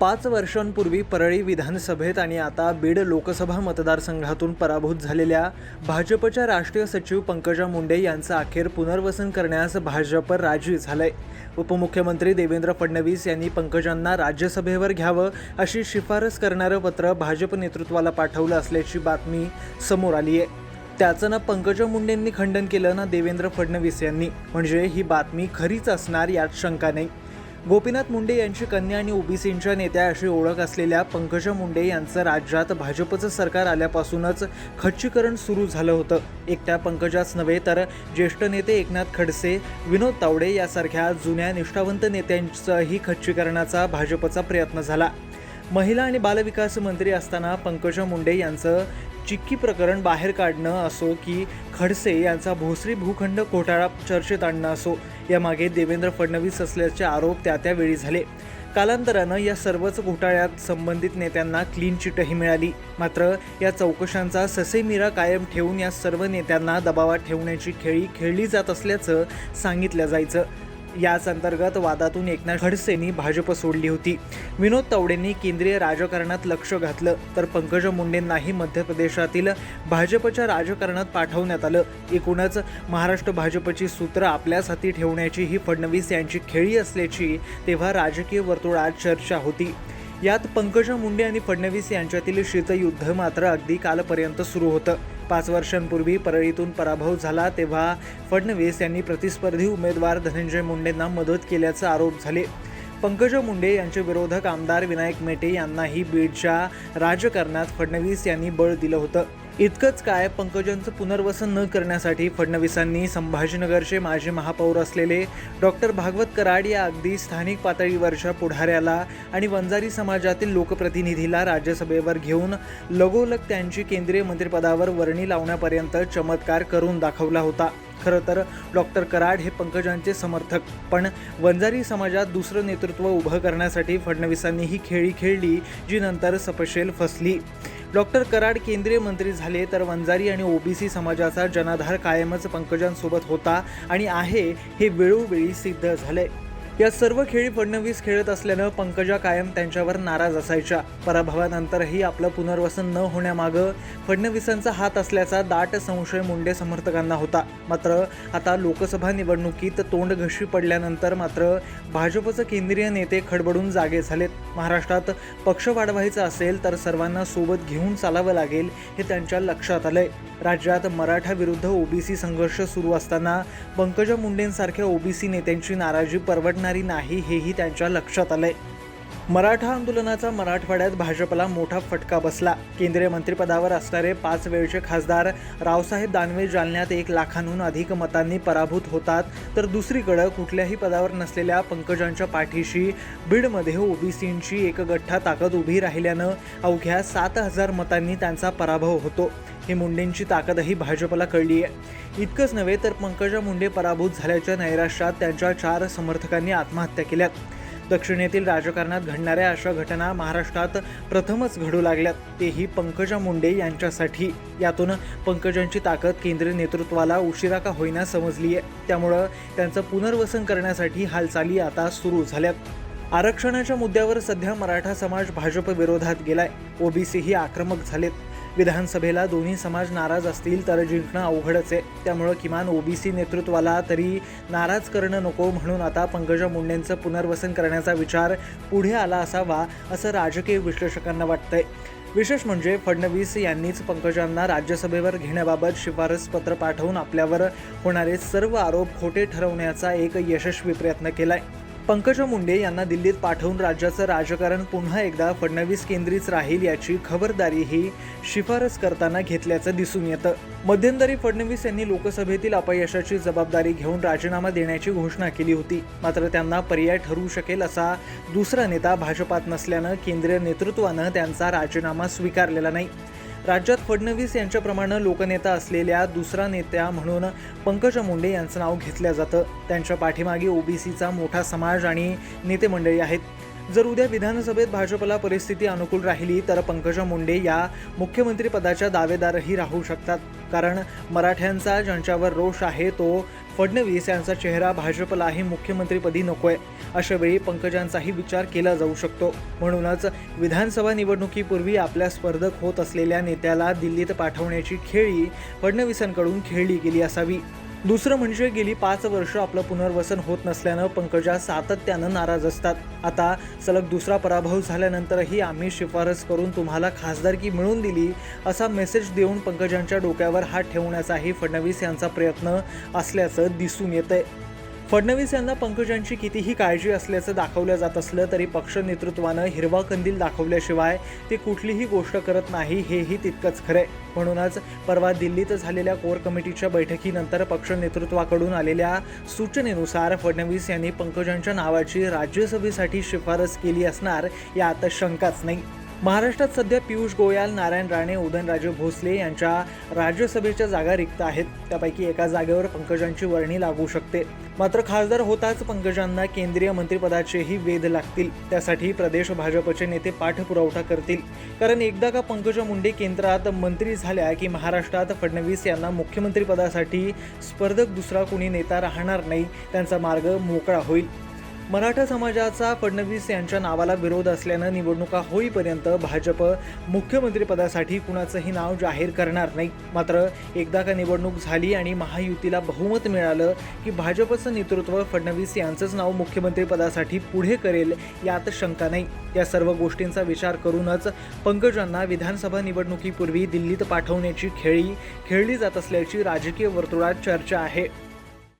पाच वर्षांपूर्वी परळी विधानसभेत आणि आता बीड लोकसभा मतदारसंघातून पराभूत झालेल्या भाजपच्या राष्ट्रीय सचिव पंकजा मुंडे यांचं अखेर पुनर्वसन करण्यास भाजप राजी झालंय. उपमुख्यमंत्री देवेंद्र फडणवीस यांनी पंकजांना राज्यसभेवर घ्यावं अशी शिफारस करणारं पत्र भाजप नेतृत्वाला पाठवलं असल्याची बातमी समोर आली आहे. त्याचं ना पंकजा मुंडेंनी खंडन केलं ना देवेंद्र फडणवीस यांनी. म्हणजे ही बातमी खरीच असणार यात शंका नाही. गोपीनाथ मुंडे यांची कन्या आणि ओबीसींच्या नेत्या अशी ओळख असलेल्या पंकजा मुंडे यांचं राज्यात भाजपचं सरकार आल्यापासूनच खच्चीकरण सुरू झालं होतं. एकट्या पंकजाच नव्हे तर ज्येष्ठ नेते एकनाथ खडसे विनोद तावडे यासारख्या जुन्या निष्ठावंत नेत्यांचंही खच्चीकरणाचा भाजपचा प्रयत्न झाला. महिला आणि बालविकास मंत्री असताना पंकजा मुंडे यांचं चिक्की प्रकरण बाहेर काढणं असो की खडसे यांचा भोसरी भूखंड घोटाळा चर्चेत आणणं असो यामागे देवेंद्र फडणवीस असल्याचे आरोप त्या त्यावेळी झाले. कालांतरानं या सर्वच घोटाळ्यात संबंधित नेत्यांना क्लीन चिटही मिळाली. मात्र या चौकशांचा ससेमिरा कायम ठेवून या सर्व नेत्यांना दबावात ठेवण्याची खेळी खेळली जात असल्याचं सांगितलं जायचं. याच अंतर्गत वादातून एकनाथ खडसेंनी भाजप सोडली होती. विनोद तावडेंनी केंद्रीय राजकारणात लक्ष घातलं तर पंकज मुंडेंनाही मध्य प्रदेशातील भाजपच्या राजकारणात पाठवण्यात आलं. एकूणच महाराष्ट्र भाजपची सूत्र आपल्याच हाती ठेवण्याची ही फडणवीस यांची खेळी असल्याची तेव्हा राजकीय वर्तुळात चर्चा होती. यात पंकजा मुंडे आणि फडणवीस यांच्यातील शीतयुद्ध मात्र अगदी कालपर्यंत सुरू होतं. पाच वर्षांपूर्वी परळीतून पराभव झाला तेव्हा फडणवीस यांनी प्रतिस्पर्धी उमेदवार धनंजय मुंडेंना मदत केल्याचा आरोप झाले. पंकजा मुंडे यांचे विरोधक आमदार विनायक मेटे यांनाही बीडच्या राजकारणात फडणवीस यांनी बळ दिलं होतं. इतकंच काय पंकजांचं पुनर्वसन न करण्यासाठी फडणवीसांनी संभाजीनगरचे माजी महापौर असलेले डॉक्टर भागवत कराड या अगदी स्थानिक पातळीवरच्या पुढाऱ्याला आणि वंजारी समाजातील लोकप्रतिनिधीला राज्यसभेवर घेऊन लगोलग त्यांची केंद्रीय मंत्रिपदावर वर्णी लावण्यापर्यंत चमत्कार करून दाखवला होता. खरं तर डॉक्टर कराड हे पंकजांचे समर्थक पण वंजारी समाजात दुसरं नेतृत्व उभं करण्यासाठी फडणवीसांनी ही खेळी खेळली जी नंतर सपशेल फसली. डॉक्टर कराड केंद्रीय मंत्री झाले तर वंजारी आणि ओबीसी समाजाचा जनाधार कायमच पंकजांसोबत होता आणि आहे हे वेळोवेळी सिद्ध झाले या सर्व खेळी फडणवीस खेळत असल्यानं पंकजा कायम त्यांच्यावर नाराज असायच्या. पराभवानंतरही आपलं पुनर्वसन न होण्यामागं फडणवीसांचा हात असल्याचा दाट संशय मुंडे समर्थकांना होता. मात्र आता लोकसभा निवडणुकीत तोंड घशी पडल्यानंतर मात्र भाजपचं केंद्रीय नेते खडबडून जागे झालेत. महाराष्ट्रात पक्ष वाढवायचा असेल तर सर्वांना सोबत घेऊन चालावं लागेल हे त्यांच्या लक्षात आलंय. राज्यात मराठा विरुद्ध ओबीसी संघर्ष सुरू असताना पंकजा मुंडेंसारख्या ओबीसी नेत्यांची नाराजी परवडणार नाही हेही त्यांच्या लक्षात आलंय. मराठा आंदोलनाचा मराठवाड्यात भाजपला मोठा फटका बसला. केंद्रीय मंत्रिपदावर असणारे पाच वेळचे खासदार रावसाहेब दानवे जालन्यात एक लाखांहून अधिक मतांनी पराभूत होतात. तर दुसरीकडं कुठल्याही पदावर नसलेल्या पंकजांच्या पाठीशी बीडमध्ये ओबीसींची एक गठ्ठा ताकद उभी राहिल्यानं अवघ्या सात हजार मतांनी त्यांचा पराभव होतो. ही मुंडेंची ताकदही भाजपला कळली आहे. इतकंच नव्हे तर पंकजा मुंडे पराभूत झाल्याच्या नैराश्यात त्यांच्या चार समर्थकांनी आत्महत्या केल्यात. दक्षिणेतील राजकारणात घडणाऱ्या अशा घटना महाराष्ट्रात प्रथमच घडू लागल्यात. तेही पंकजा मुंडे यांच्यासाठी. यातून पंकजांची ताकद केंद्रीय नेतृत्वाला उशिरा का होईना समजली आहे त्यामुळं त्यांचं पुनर्वसन करण्यासाठी हालचाली आता सुरू झाल्यात. आरक्षणाच्या मुद्द्यावर सध्या मराठा समाज भाजप विरोधात गेलाय. ओबीसीही आक्रमक झालेत. विधानसभेला दोन्ही समाज नाराज असतील तर जिंकणं अवघडच आहे. त्यामुळं किमान ओबीसी नेतृत्वाला तरी नाराज करणं नको म्हणून आता पंकजा मुंडेंचं पुनर्वसन करण्याचा विचार पुढे आला असावा असं राजकीय विश्लेषकांना वाटतंय. विशेष म्हणजे फडणवीस यांनीच पंकजांना राज्यसभेवर घेण्याबाबत शिफारस पत्र पाठवून आपल्यावर होणारे सर्व आरोप खोटे ठरवण्याचा एक यशस्वी प्रयत्न केला आहे पंकजा मुंडे यांना दिल्लीत पाठवून राज्याचं राजकारण पुन्हा एकदा फडणवीस केंद्रीच राहील याची खबरदारी ही शिफारस करताना घेतल्याचं दिसून येतं. मध्यंतरी फडणवीस यांनी लोकसभेतील अपयशाची जबाबदारी घेऊन राजीनामा देण्याची घोषणा केली होती. मात्र त्यांना पर्याय ठरू शकेल असा दुसरा नेता भाजपात नसल्यानं केंद्रीय नेतृत्वानं त्यांचा राजीनामा स्वीकारलेला नाही. राज्यात फडणवीस यांच्याप्रमाणे लोकनेता असलेल्या दुसरा नेत्या म्हणून पंकजा मुंडे यांचं नाव घेतलं जातं. त्यांच्या पाठीमागे ओबीसीचा मोठा समाज आणि नेते मंडळी आहेत. जर उद्या विधानसभेत भाजपला परिस्थिती अनुकूल राहिली तर पंकजा मुंडे या मुख्यमंत्रीपदाच्या दावेदारही राहू शकतात. कारण मराठ्यांचा ज्यांच्यावर रोष आहे तो फडणवीस यांचा चेहरा भाजपलाही मुख्यमंत्रीपदी नकोय. अशा वेळी पंकजांचाही विचार केला जाऊ शकतो. म्हणूनच विधानसभा निवडणुकीपूर्वी आपल्या स्पर्धक होत असलेल्या नेत्याला दिल्लीत पाठवण्याची खेळी फडणवीसांकडून खेळली गेली असावी. दुसरं म्हणजे गेली पाच वर्ष आपलं पुनर्वसन होत नसल्यानं पंकजा सातत्यानं नाराज असतात. आता सलग दुसरा पराभव झाल्यानंतरही आम्ही शिफारस करून तुम्हाला खासदारकी मिळवून दिली असा मेसेज देऊन पंकजांच्या डोक्यावर हात ठेवण्याचाही फडणवीस यांचा प्रयत्न असल्याचं दिसून येतंय. फडणवीस यांना पंकजांची कितीही काळजी असल्याचं दाखवलं जात असलं तरी पक्ष नेतृत्वानं हिरवा कंदील दाखवल्याशिवाय ते कुठलीही गोष्ट करत नाही हेही तितकंच खरंय. म्हणूनच परवा दिल्लीत झालेल्या कोर कमिटीच्या बैठकीनंतर पक्ष नेतृत्वाकडून आलेल्या सूचनेनुसार फडणवीस यांनी पंकजांच्या नावाची राज्यसभेसाठी शिफारस केली असणार यात शंकाच नाही. महाराष्ट्रात सध्या पियुष गोयल नारायण राणे उदयनराजे भोसले यांच्या राज्यसभेच्या जागा रिक्त आहेत. त्यापैकी एका जागेवर पंकजांची वर्णी लागू शकते. मात्र खासदार होताच पंकजांना केंद्रीय मंत्रिपदाचेही वेध लागतील. त्यासाठी प्रदेश भाजपचे नेते पाठपुरवठा करतील. कारण एकदा का पंकजा मुंडे केंद्रात मंत्री झाल्या की महाराष्ट्रात फडणवीस यांना मुख्यमंत्रीपदासाठी स्पर्धक दुसरा कुणी नेता राहणार नाही त्यांचा मार्ग मोकळा होईल. मराठा समाजाचा फडणवीस यांच्या नावाला विरोध असल्यानं निवडणुका होईपर्यंत भाजप मुख्यमंत्रीपदासाठी कुणाचंही नाव जाहीर करणार नाही. मात्र एकदा का निवडणूक झाली आणि महायुतीला बहुमत मिळालं की भाजपचं नेतृत्व फडणवीस यांचंच नाव मुख्यमंत्रीपदासाठी पुढे करेल यात शंका नाही. या सर्व गोष्टींचा विचार करूनच पंकजांना विधानसभा निवडणुकीपूर्वी दिल्लीत पाठवण्याची खेळी खेळली जात असल्याची राजकीय वर्तुळात चर्चा आहे.